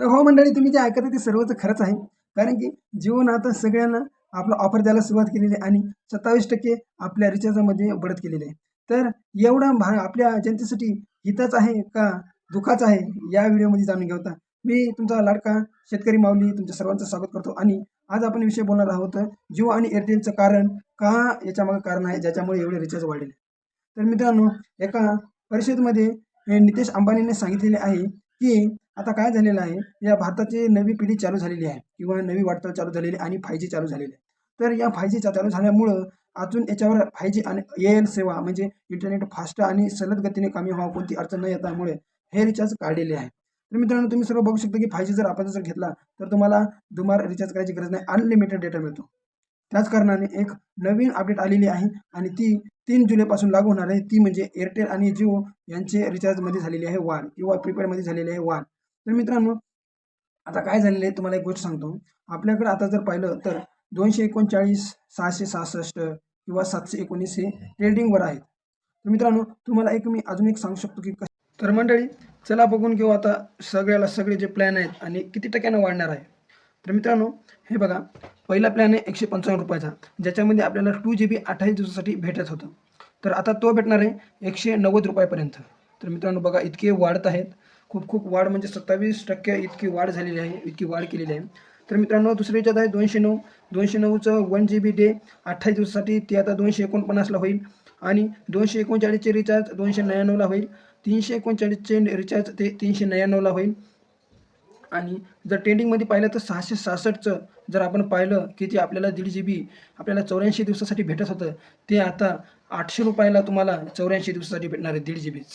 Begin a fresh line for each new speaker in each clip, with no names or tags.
तर हो मंडळी तुम्ही जे ऐकत ते सर्वच खरंच आहे. कारण की जिओन आता सगळ्यांना आपलं ऑफर द्यायला सुरुवात केलेली आहे आणि सत्तावीस टक्के आपल्या रिचार्जमध्ये बढत केलेली आहे. तर एवढं भा आपल्या जनतेसाठी हिताच आहे का दुःखाच आहे या व्हिडिओमध्ये जाणून घ्यावता मी तुमचा लाडका शेतकरी माऊली तुमच्या सर्वांचं स्वागत करतो आणि आज आपण विषय बोलणार आहोत जिओ आणि एअरटेलचं कारण का याच्यामागं कारण आहे ज्याच्यामुळे एवढे रिचार्ज वाढले तर मित्रांनो एका परिषदेमध्ये नितेश अंबानीने सांगितलेले आहे की आता काय झालेलं आहे? या भारताची नवी पिढी चालू झालेली आहे किंवा नवी वाटचाल चालू झालेली आहे आणि फाय जी चालू झालेली आहे. तर या फाय जी चालू झाल्यामुळं अजून याच्यावर फाय जी आणि ए एल सेवा म्हणजे इंटरनेट फास्ट आणि सलग गतीने कामी व्हावं कोणती अडचण न येतामुळे हे रिचार्ज काढलेले आहे. तर मित्रांनो तुम्ही सर्व बघू शकता की फाय जी जर आपण जर घेतला तर तुम्हाला दुमार रिचार्ज करायची गरज नाही. अनलिमिटेड डेटा मिळतो. त्याच कारणाने एक नवीन अपडेट आलेली आहे आणि ती तीन जुलैपासून लागू होणार आहे. ती म्हणजे एअरटेल आणि जिओ यांचे रिचार्जमध्ये झालेली आहे वाढ किंवा प्रीपेडमध्ये झालेली आहे वाढ. तर मित्रांनो आता काय झालेलं आहे तुम्हाला एक गोष्ट सांगतो. आपल्याकडे आता जर पाहिलं तर दोनशे एकोणचाळीस सहाशे सहासष्ट किंवा सातशे एकोणीस हे ट्रेडिंगवर आहेत. तर मित्रांनो तुम्हाला एक मी अजून एक सांगू शकतो की तर मंडळी चला बघून घेऊ आता सगळ्याला सगळे जे प्लॅन आहेत आणि किती टक्क्यानं वाढणार आहे. तर मित्रांनो हे बघा पहिला प्लॅन आहे एकशे पंचावन्न रुपयाचा ज्याच्यामध्ये आपल्याला टू जी बी अठ्ठावीस दिवसासाठी भेटत होतं. तर आता तो भेटणार आहे एकशे नव्वद रुपयापर्यंत. तर मित्रांनो बघा इतके वाढत आहेत. खूप खूप वाढ म्हणजे सत्तावीस टक्के इतकी वाढ झालेली आहे इतकी वाढ केलेली आहे. तर मित्रांनो दुसऱ्या याच्यात आहे दोनशे नऊ. दोनशे नऊचं वन जी बी डे अठ्ठावीस दिवसासाठी ते आता दोनशे एकोणपन्नासला होईल. आणि दोनशे एकोणचाळीसचे रिचार्ज दोनशे नव्याण्णवला होईल. तीनशे एकोणचाळीसचे रिचार्ज ते तीनशे नव्याण्णवला होईल. आणि जर ट्रेंडिंगमध्ये पाहिलं तर सहाशे सहासष्टचं जर आपण पाहिलं की ते आपल्याला दीड जी बी आपल्याला चौऱ्याऐंशी दिवसासाठी भेटत होतं ते आता आठशे रुपयाला तुम्हाला चौऱ्याऐंशी दिवसासाठी भेटणार आहे दीड जी बीच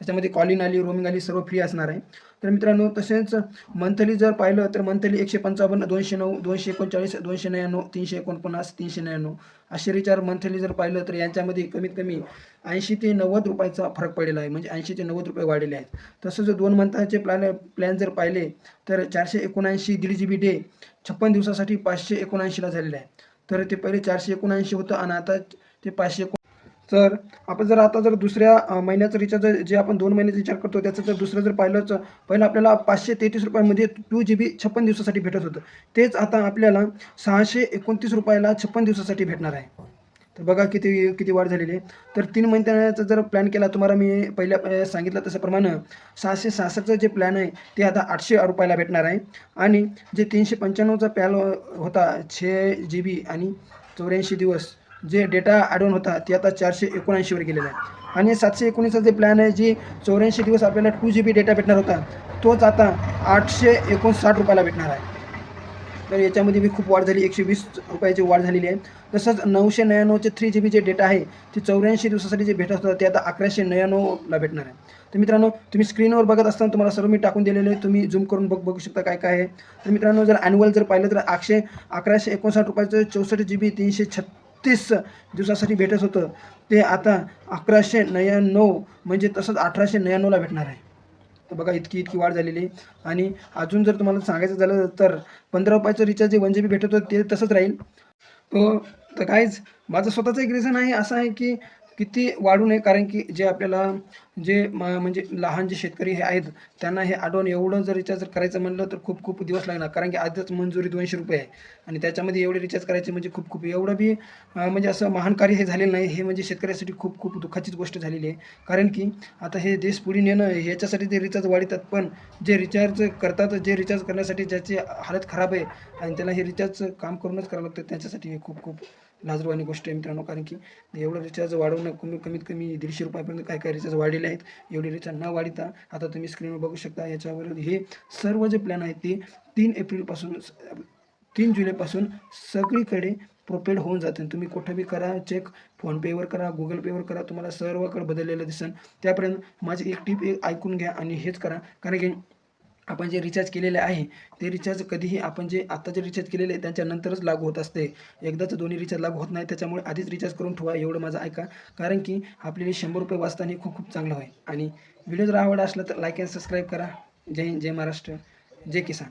त्याच्यामध्ये कॉलिंग आली रोमिंग आली सर्व फ्री असणार आहे. तर मित्रांनो तसेच मंथली जर पाहिलं तर मंथली एकशे पंचावन्न दोनशे नऊ दोनशे एकोणचाळीस दोनशे नव्याण्णव तीनशे एकोणपन्नास तीनशे नव्याण्णव असे रिचार्ज मंथली जर पाहिलं तर यांच्यामध्ये कमीत कमी ऐंशी ते नव्वद रुपयाचा फरक पडलेला आहे. म्हणजे ऐंशी ते नव्वद रुपये वाढलेले आहेत. तसं जर दोन मंथाचे प्लॅन प्लॅन जर पाहिले तर चारशे एकोणऐंशी दीड जी बी डे छप्पन दिवसासाठी पाचशे एकोणऐंशीला झालेलं आहे. तर ते पहिले चारशे एकोणऐंशी होतं आणि आता ते पाचशे एकोण तर आपण जर आता जर दुसऱ्या महिन्याचं रिचार्ज जे आपण दोन महिन्याचा रिचार्ज करतो त्याचं जर दुसरं जर पाहिलं तर पहिलं आपल्याला पाचशे तेहतीस रुपयामध्ये टू जी बी छप्पन दिवसासाठी भेटत होतं. तेच आता आपल्याला सहाशे एकोणतीस रुपयाला छप्पन दिवसासाठी भेटणार आहे. तर बघा किती किती वाढ झालेली आहे. तर तीन महिन्याचा जर प्लॅन केला तुम्हाला मी पहिल्या सांगितलं तशाप्रमाणे सहाशे सहासष्टचं जे प्लॅन आहे ते आता आठशे रुपयाला भेटणार आहे. आणि जे तीनशे पंच्याण्णवचा प्लॅन होता छे जी बी आणि चौऱ्याऐंशी दिवस जे डेटा आढळून होता ते आता चारशे एकोणऐंशीवर गेलेला आहे. आणि सातशे एकोणीसचा जे प्लॅन आहे जी चौऱ्याऐंशी दिवस आपल्याला टू जी बी डेटा भेटणार होता तोच आता आठशे एकोणसाठ रुपयाला भेटणार आहे. तर याच्यामध्ये बी खूप वाढ झाली एकशे वीस रुपयाची वाढ झालेली आहे. तसंच नऊशे नव्याण्णवचे three G B J data आहे ते चौऱ्याऐंशी दिवसासाठी जे भेटत होतं ते आता अकराशे नव्याण्णवला भेटणार आहे. तर मित्रांनो तुम्ही स्क्रीनवर बघत असताना तुम्हाला सर्व मी टाकून दिलेले आहे. तुम्ही झूम करून बघ बघू शकता काय काय आहे. तर मित्रांनो जर ॲन्युअल जर पाहिलं तर आठशे अकराशे एकोणसाठ रुपयाचं चौसष्ट जी बी तीनशे छत् छत्तीस दिवसासाठी भेटत होतं. ते आता अकराशे नव्याण्णव म्हणजे तसंच अठराशे नव्याण्णवला भेटणार आहे. तर बघा इतकी इतकी वाढ झालेली आहे. आणि अजून जर तुम्हाला सांगायचं झालं तर पंधरा रुपयाचं रिचार्ज जे वन जी बी भेटत होतं ते तसंच राहील. तो तर काहीच माझं स्वतःचं एक रिझन आहे असं आहे की किती वाढू नये कारण की जे आपल्याला जे म्हणजे लहान जे शेतकरी हे आहेत त्यांना हे आडवून एवढं जर रिचार्ज करायचं म्हणलं तर खूप खूप दिवस लागणार. कारण की आजच मंजुरी दोनशे रुपये आहे. आणि त्याच्यामध्ये एवढे रिचार्ज करायचे म्हणजे खूप खूप. एवढं बी म्हणजे असं महान कार्य हे झालेलं नाही. हे म्हणजे शेतकऱ्यासाठी खूप खूप दुःखाचीच गोष्ट झालेली आहे. कारण की आता हे देश पुढे नेणं ह्याच्यासाठी ते रिचार्ज वाढतात. पण जे रिचार्ज करतात जे रिचार्ज करण्यासाठी ज्याची हालत खराब आहे आणि त्याला हे रिचार्ज काम करूनच करावं लागतं त्याच्यासाठी हे खूप खूप लाजरवाणी गोष्ट आहे मित्रांनो कारण की एवढं रिचार्ज वाढवणं कमी कमीत कमी दीडशे रुपयापर्यंत काय काय रिचार्ज वाढलेले आहेत एवढे रिचार्ज न वाढता आता तुम्ही स्क्रीनवर बघू शकता याच्यावर हे सर्व जे प्लॅन आहेत ते तीन एप्रिलपासून तीन जुलैपासून सगळीकडे प्रोपेड होऊन जाते. तुम्ही कुठं बी करा चेक फोनपेवर करा गुगल पेवर करा तुम्हाला सर्वकडे बदललेलं दिसन. त्यापर्यंत माझी एक टीप एक ऐकून घ्या आणि हेच करा. कारण की आपण जे रिचार्ज केलेले आहे ते रिचार्ज कधीही आपण जे आता जे रिचार्ज केलेले आहे त्यांच्यानंतरच लागू होत असते. एकदाच दोन्ही रिचार्ज लागू होत नाही त्याच्यामुळे आधीच रिचार्ज करून ठेवा एवढं माझं ऐका. कारण की आपल्याला शंभर रुपये वाचताना खूप खूप चांगलं होईल आणि व्हिडिओ जर आवड असला तर लाईक अँड सबस्क्राईब करा. जय हिंद जय महाराष्ट्र जय किसान.